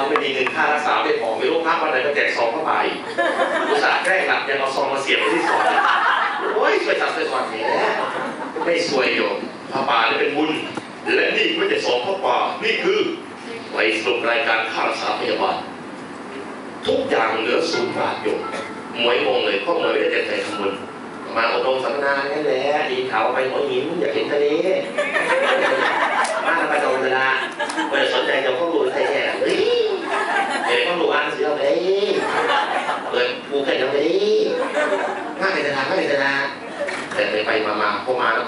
รไม่มีเงินค่ารักษาไม่พอไม่รู้พระวันไหนมาแจกซองเข้าไปอุตส่าห์แกล้งหลับยังเอาซองมาเสียบไว้ที่ซองโอ้ยช่วยจับช่วยสอนแหมไม่สวยโยมพระป่านี่เป็นบุญ และนี่ไม่ใช่ซองพระป่านี่คือไว้สรุปรายการค่ารักษาพยาบาล ทุกอย่างเหลือศูนย์บาทโยมหมวยงงเลยเพราะหมวยไม่ได้เต็มใจทำบุญมาอบรมสัมมนาแค่แหละดีเขาไปหัวหินอยากเห็นทะเลมาทำไปตรงเวลาไม่สนใจจะข้อมูลใครแค่เฮ้ยเดี๋ยวข้อมูลอ่านสิเอาไปเปิดกูแค่ยังไงง่าเลยนะง่าเลยนะแต่ไปไปมามาพอมาแล้ว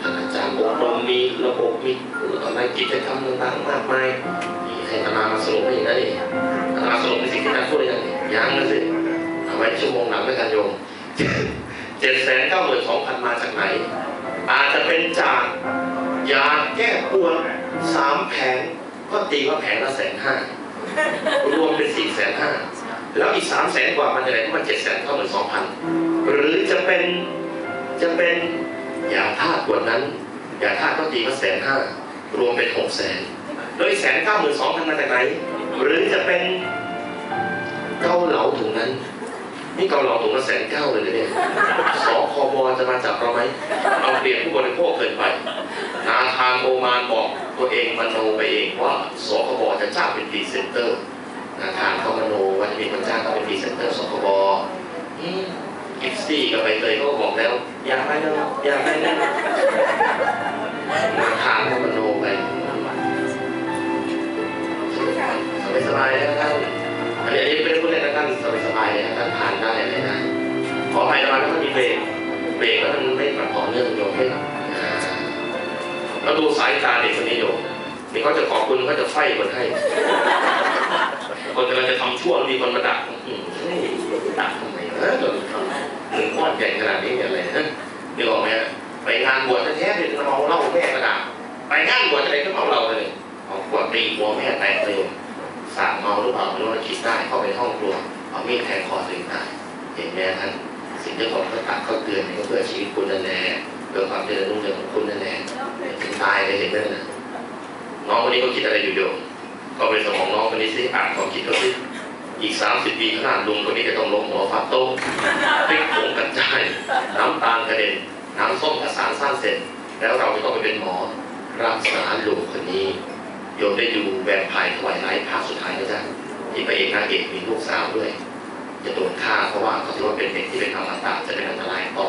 ท่านอาจารย์อบรมมีระบบมีอะไรกิจกรรมต่างๆมากมายให้ธรรมามาสรุปให้นั้นเองธรรมาสรุปในสิ่งที่ท่านพูดยังยังนะสิเอาไว้ชั่วโมงหลังด้วยกันโยมเจ็ดแสนเก้าหมื่นสองพันมาจากไหน อาจจะเป็นจากยาแก้ปวดสามแผงก็ตีว่าแผงละแสนห้ารวมเป็นสี่แสนห้า แล้วอีกสามแสนกว่ามันจะไหนก็มันเจ็ดแสนเก้าหมื่นสองพันหรือจะเป็นจะเป็นอย่าธาตุกว่านั้น อย่าธาตุก็ตีว่าแสนห้ารวมเป็นหกแสนโดยแสนเก้าหมื่นสองพันมาจากไหน หรือจะเป็นเกาเหลาถุงนั้นนี่เกาเหลาถุงละแสนเก้าเลยนะเนี่ยสคบจะมาจับเราไหมเอาเปรียบผู้บริโภคเกินไปนาธานโอมานบอกตัวเองมโนไปเองว่าสคบจะจ้างเป็นพรีเซนเตอร์ นาธานเขามโนว่าจะมีคนจ้างเขาเป็นพรีเซนเตอร์สคบอืมกิฟซี่กับใบเตยก็บอกแล้ว อยากไปแล้วอยากไปแล้วนาธานเขามโนไปสบายๆนะท่านอันนี้อันนี้เป็นผู้เล่นนะท่านสบายๆนะท่านผ่านได้เลยนะขออภัยนะมันมีเบรกเบรกแล้วมันไม่มันต่อเนื่องโยมไม่อ่าเราดูสายตาเด็กคนนี้โยมนี่เขาจะขอบคุณเขาจะไฟคนให้ คนกำลังจะทำชั่วมีคนมาดักอืมดักทำไมเออหนึ่งก้อนใหญ่ขนาดนี้เนี่ยอะไรฮะนี่บอกไหมฮะไปงานบวชแท้ๆเนี่ยเมาเหล้าแม่กระดาษไปงานบวชอะไรก็เมาเหล้าเลยเอาขวดตีหัวแม่แตกเลยสั่งเมาหรือเปล่าไม่รู้นะคิดได้เข้าไปในห้องครัวเอามีดแทงคอตัวเองตายเห็นไหมท่านสิ่งที่ผมก็ตัดเขาเตือนก็เพื่อชีวิตคุณนั่นแหละเพื่อความเจริญรุ่งเรืองของคุณนั่นแหละถึงตายเลยเห็นไหมนะน้องคนนี้เขาคิดอะไรอยู่โยม ก็เป็นสมองน้องคนนี้สิอ่านความคิดเขาสิอีก30ปีข้างหน้าลุงคนนี้จะต้องล้มหัวฟาดโต๊ะพริกผงกระจายน้ำตาลกระเด็นน้ำส้มกระสานสร้างเสร็จ แล้วเราจะต้องไปเป็นหมอรักษาลุงคนนี้โยมได้ดูแวมไพร์ทวายไลท์ภาคสุดท้ายนะจ๊ะที่พระเอกนางเอกมีลูกสาวด้วยจะโดนฆ่าเพราะว่าเขาถือว่าเป็นเด็กที่เป็นอมตะจะเป็นอันตรายต่อ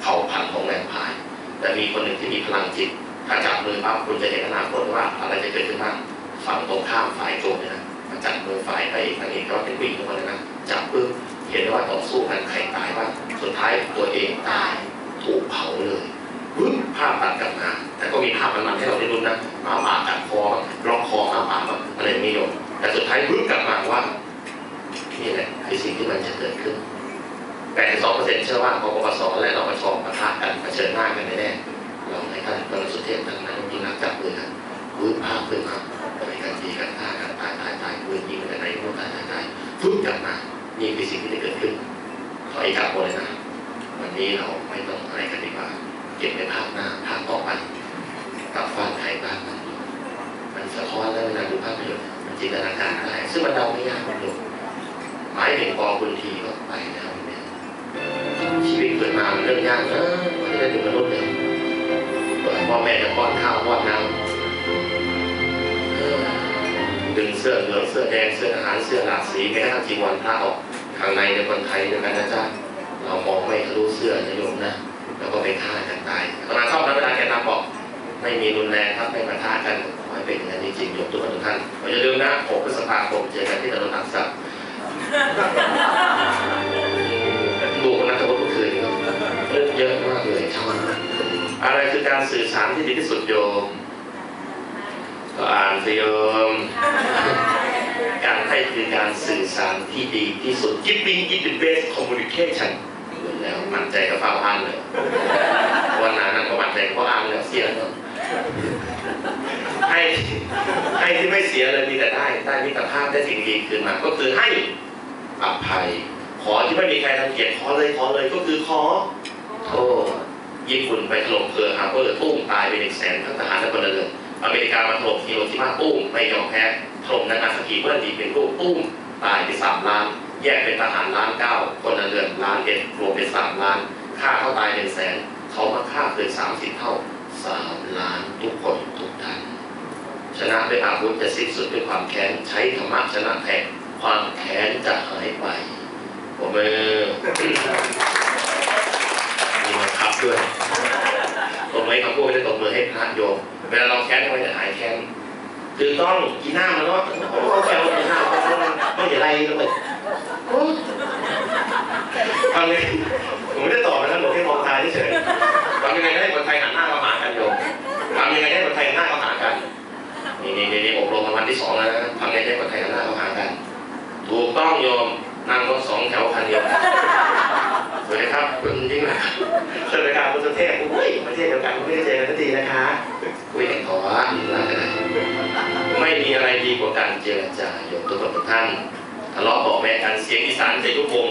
เผ่าพันธุ์ของแวมไพร์แต่มีคนหนึ่งที่มีพลังจิตถ้าจับมือปั๊บคุณจะเห็นอนาคตว่าอะไรจะเกิดขึ้นบ้าง ฝั่งตรงข้ามฝ่ายโจรเนี่ยนะมาจับมือฝ่ายพระเอกนางเอกก็เป็นผู้หญิงคนเลยนะจับปึ๊บเห็นว่าต่อสู้กันใครตายบ้างสุดท้ายตัวเองตายถูกเผาเลยปึ๊บภาพตัดกลับมาแต่ก็มีภาพมันๆให้เราได้ดูนะมาปากัดคอล็อกคอมาปาแบบอะไรไม่ยอมแต่สุดท้ายปึ๊บกลับมาว่านี่แหละคือสิ่งที่มันจะเกิดขึ้น82%เชื่อว่าปปสและนปชปะทะกันเผชิญหน้ากันแน่ๆเราในท่านตอนสุเทพทั้งนั้นยิงนักจับมือกันปึ๊บภาพขึ้นมา กลับมานี่คือสิ่งที่จะเกิดขึ้นขออีกกลับหมดเลยนะวันนี้เราไม่ต้องอะไรกันดีกว่า เก็บในภาพหน้าภาพต่อไปกับฟาดไทยบ้างมันมันสะท้อนแล้วเวลาดูภาพยนตร์มันจินตนาการได้ซึ่งมันเดาไม่ยากคุณดูหมายถึงปอคุณทีก็ไปแล้วเนี่ยชีวิตเกิดมามันเรื่องยากนะมันจะได้ดูมนุษย์เลยเปิดพ่อแม่จะป้อนข้าวป้อนน้ำ เสื้อเหลืองเสื้อแดงเสื้อทหารเสื้อหลากสีแม้กระทั่งจีวรพระออกข้างในในคนไทยด้วยกันนะจ๊ะเรามองไม่ทะลุเสื้อนะโยมนะแล้วก็ไปฆ่ากันตายตอนนั้นชอบนะเวลาแกนำบอก ไม่มีรุนแรงครับไม่ประทะกันขอให้เป็นอย่างนั้นจริงๆยกตัวทุกท่านอย่าลืมนะ6พฤษภาคมเจอกันที่ถนนอักษรดูคนนักบุญเมื่อคืนครับเรื่องเยอะมากเลยชอบมากอะไรคือการสื่อสารที่ดีที่สุดโยม ก็อ่านสิโยมการให้คือการสื่อสารที่ดีที่สุด giving is the best communication แล้วมั่นใจกับฟ้าอ่านเลยวันนั้นก็มั่นใจกับฟ้าอ่านแล้วเสียแล้วให้ให้ที่ไม่เสียเลยมีแต่ได้ได้มิตรภาพได้สิ่งดีคืนมา ก็คือให้อภัย ขอที่ไม่มีใครรังเกียจขอเลยขอเลยก็คือขอโทษญี่ปุ่นไปถล่มเรือฮาร์เบอตุ้มตายไปหนึ่งแสนทั้งทหารและพลเรือน อเมริกามาถล่มฮิโรชิมาตุ้มไม่ยอมแพ้ถล่มนางาซากิเมื่อดีเป็นลูกตุ้มตายไปสามล้าน แยกเป็นทหารล้านเก้าคนเรือนล้านเอ็ดรวมเป็นสามล้านฆ่าเขาตายเป็นแสน เขามาฆ่าเกินสามสิบเท่าสามล้านทุกคนทุกท่านชนะด้วยอาวุธจะสิ้นสุดด้วยความแค้นใช้ธรรมะชนะแทนความแค้นจะหายไปผมมือมีบังคับด้วย มือให้คำพูดจะตบมือให้พระโยมเวลาเราแค้นทำไมจะหายแค้นคือต้องกินหน้ามันเนาะโอ้โหแซวกินหน้ามันไม่เห็นไรเลยฟังเลย นะคะคุยกันขอดีมาไม่มีอะไรดีกว่าการเจรจาโยมทุกคนทุกท่านทะเลาะเบอกแม่กันเสียงอีสานใส่ทุกวง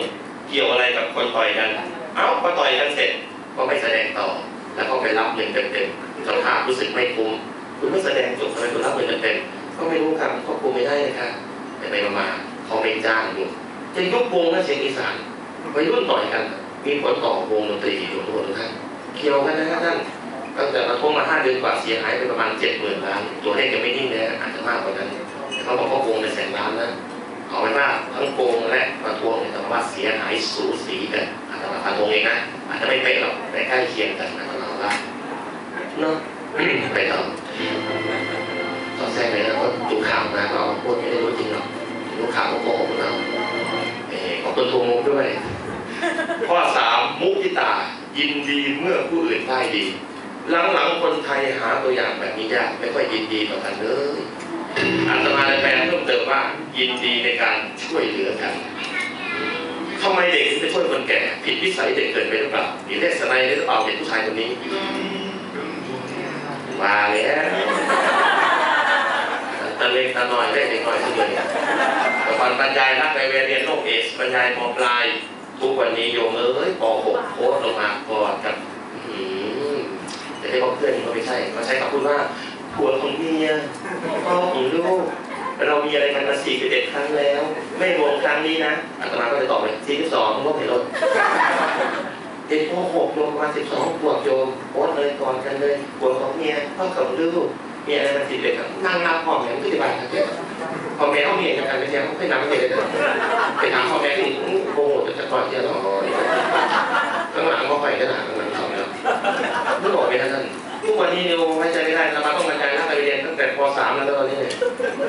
เกี่ยวอะไรกับคนต่อยกัน เอ้าพอต่อยกันเสร็จก็ไม่แสดงต่อ แล้วก็ไปรับเงินเต็มๆเจ้าภาพรู้สึกไม่คุ้มคุณไม่แสดงจบทำไมคุณรับเงินเต็มๆก็ไม่รู้ครับควบคุมไม่ได้เลยครับไปไปมาเขาไม่จ้างอยู่จะยุบวงนะเสียงอีสานวัยรุ่นต่อยกัน มีผลต่อวงดนตรีอยู่ทุกคนทุกท่านเกี่ยวกันนะครับท่าน ตั้งแต่เราท่วงมาห้าเดือนกว่าเสียหายไปประมาณเจ็ดหมื่นล้าน ตัวเลขยังไม่นิ่งเลยอาจจะมากกว่านั้นเขาบอกว่าวงในแสนล้านนะเอาไว้ว่าทั้งโกงและประท้วงเนี่ยแต่ว่าเสียหายสูสีกันอาจจะมาประท้วงเองนะอาจจะไม่เป๊ะหรอกแต่ใกล้เคียงกันนะเราว่าเนาะไปต่อต่อแทรกเลยนะเพราะดูข่าวมาก็พูดไม่ได้รู้จริงหรอกดูข่าวก็โกหกเราเออขอบคุณทูมุกด้วยข้อสามมุทิตายินดีเมื่อผู้อื่นได้ดี หลังๆคนไทยหาตัวอย่างแบบนี้ยากไม่ค่อยยินดีต่อกันเลยอาตมาเลยแปลเพิ่มเติมว่ายินดีในการช่วยเหลือกันทำไมเด็กถึงไปช่วยคนแก่ ผิดวิสัยเด็กเกินไปหรือเปล่ามีเลสไนหรือเปล่าเด็กผู้ชายคนนี้ มาแล้วตะเล็กตะหน่อยได้เด็กหน่อยที่เลยแต่ก่อนบรรยายนักไปเรียนโรคเอสบรรยายมปลายทุกวันนี้โยมเอ้ยป .6 โค้ดลงมากอดกับ จะได้บอกเพื่อนก็ไม่ใช่เขาใช้คำพูดว่าผัวของเมียพ่อของลูกเรามีอะไรกันมาสี่สิบเอ็ดครั้งแล้ว ไม่รวมครั้งนี้นะอาตมาก็เลยตอบไปสี่สิบสองลบเห็นลดเด็กป .6 โยมมาสิบสองขวบโยมโอ๊ตเลยก่อนกันเลยปวดของเมียพ่อของลูกมีอะไรมาสิบเอ็ดครับนั่งนับพ่อแม่ไม่ได้บานครับเนี่ยพ่อแม่เขาเมียกันกันไม่ใช่เขาไม่นับไม่ได้เลยไปถามพ่อแม่ที่โกงหมดจะก่อนที่จะรอข้างหลังก็ไปข้างหลังข้างหลังเขา แล้วไม่บอกไม่ทันทุกวันนี้เนี่ยไม่ใจไม่ได้เราต้องบรรยายนักเรียนตั้งแต่ป .3 แล้วตอนนี้เนี่ย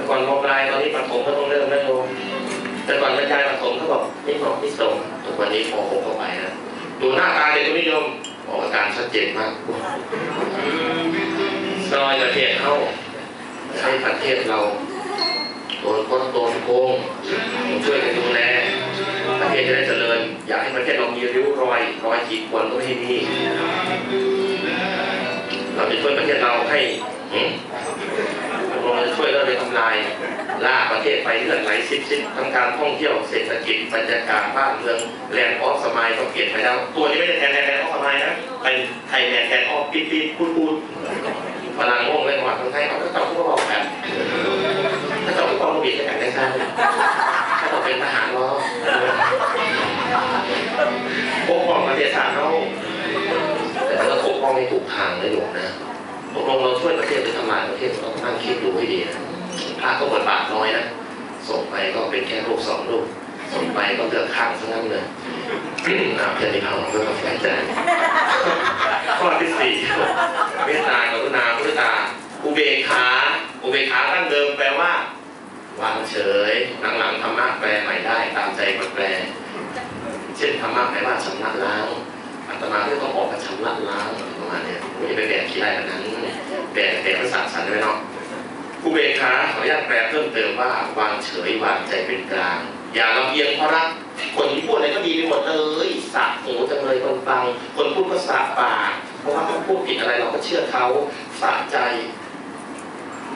ก่อนมปลายตอนนี้ประถมก็ต้องเริ่มแล้วโยมแต่ก่อนบรรยายประถมเขาบอกนี่บอกนี่ส่งทุกวันนี้ป .6 เข้าไปนะดูหน้าตาเด็กคนนิยมออกอาการชัดเจนมากซอยประเทศเข้าให้ประเทศเราโดนคนโดนโกงช่วยกันดูแลประเทศจะได้เจริญ อยากให้ประเทศเรามีริ้วรอยรอยขีดข่วนก็ไม่ให้มีเราจะช่วยประเทศเราให้เราจะช่วยเราไปทำลายล่าประเทศไปเลือดไหลซิบซิบทั้งการท่องเที่ยวเศรษฐกิจบรรยากาศบ้านเมืองแลนด์ออฟสมายก็เปลี่ยนไปแล้ว ตัวนี้ไม่ได้แทนแลนด์ออฟสมายนะเป็นไทยแลนด์แทนออฟปีดปีดพูดพูดพลังง่วงเลยหวัดคนไทยเขาก็ต้องพูดบอกแบบถ้าเจ้าผู้กองบียบจะแต่งได้ใช่ถ้าเราเป็นทหารล้อ องไม่ถูกทางเลยหลวงนะตกลงเราช่วยประเทศหรือทำลายประเทศเราต้องนั่งคิดดูให้ดีนะพระก็บทบาทน้อยนะส่งไปก็เป็นแค่ลูกสองลูกส่งไปก็เลือกข้างซะงั้นเลยอาเพื่อนในพังเพื่อนกาแฟใจข้อที่สี่เมตตากรุณาพุทธาอุเบกขาอุเบกขาตั้งเดิมแปลว่าวางเฉยหลังๆธรรมะแปลใหม่ได้ตามใจคนแปล เช่นธรรมะแปลว่าชำระล้างอาตมาเรียกต้องออกมาชำระล้าง กขี้ได้แบบนั้นแบกแบกภาษาสันไว้เนาะอุเบกขาขออนุญาตแปลเพิ่มเติมว่าวางเฉยวางใจเป็นกลาง อย่าลำเอียงเพราะรักคนที่พูดอะไรก็ดีไปหมดเลยสะหูจังเลยคนฟัง คนพูดก็สะปากเพราะว่าเขาพูดผิดอะไรเราก็เชื่อเขาสะใจ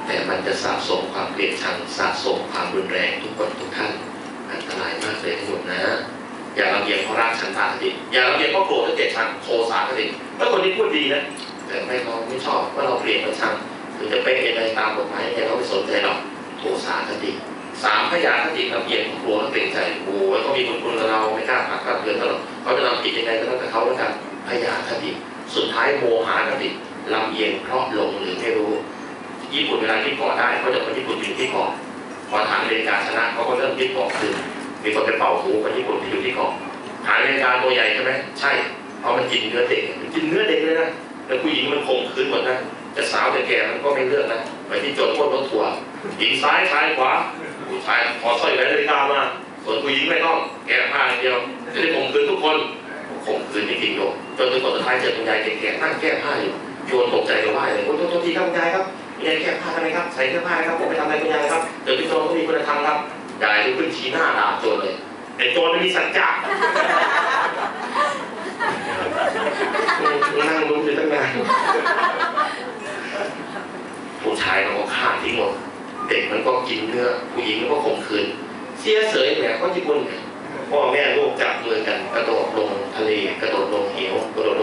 แต่มันจะสะสมความเกลียดชังสะสมความรุนแรงทุกคนทุกท่านอันตรายมากเลยทั้งหมดนะ อย่าลำเอียงเพราะรักฉันตาคติอย่าลำเอียงเพราะโกรธและเกลียดชังโทสะคติแล้วคนที่พูดดีนะ แต่ไม่เราไม่ชอบว่าเราเกลียดเราชังหรือจะเป๊ะยังไงตามกฎหมายแกก็ไม่สนใจหรอกโทสะคติสามพยาคติลำเอียงกลัวและเกรงใจโอ้ยเขามีคุณคุณกับเราไม่กล้าผักกล้าเตือนเขาหรอกเขาจะทำผิดยังไงก็ต้องแต่เขาแล้วกันพยาคติ สุดท้ายโมหะคติลำเอียงเพราะหลงหรือไม่รู้ ญี่ปุ่นเวลาที่กาะได้เขาจะคนญี่ปุ่นอยู่ที่กาะพอฐานอเมริการชนะเขาก็เริ่มยึดเกาะคืนมีคนไปเป่าหูคนญี่ปุ่นที่อยู่ที่เกาะฐานอเมริการตัวใหญ่ใช่ไหมใช่เพราะมันกินเนื้อเด็กมันกินเนื้อเด็กเลยนะ แล้วผู้หญิงมันข่มขืนหมดนะจะสาวจะแก่มันก็ไม่เลือกนะไปที่โจรพวกรถทัวร์หญิงซ้ายชายขวาผู้ชายขอสร้อยแหวนนาฬิกามาส่วนผู้หญิงไม่ต้องแก้ผ้าอย่างเดียวจะได้ข่มขืนทุกคนข่มขืนจริงๆโยมจนถึงคนสุดท้ายเจอคุณยายแก่ๆนั่งแก้ผ้าอยู่โยนตกใจเลยว่าเลยโอ้โทษโทษทีครับคุณยายครับคุณยายแก้ผ้าทำไมครับใส่เสื้อผ้าครับผมไปทำอะไรคุณยายครับเดี๋ยวพี่โจรก็มีคุณธรรมครับยายลุกขึ้นชี้หน้าด่าโจรเลยไอ้โจรไม่มีสัจจะ นั่งลุ้นอยู่ตั้งนานผู้ชายเราก็ฆ่าทิ้งหมดเด็กมันก็กินเนื้อผู้หญิงมันก็ข่มขืนเสียเสยแหมก็ญี่ปุ่นเนี่ยพ่อแม่ลูกจับมือกันกระโดดลงทะเลกระโดดลงเหวกระโดด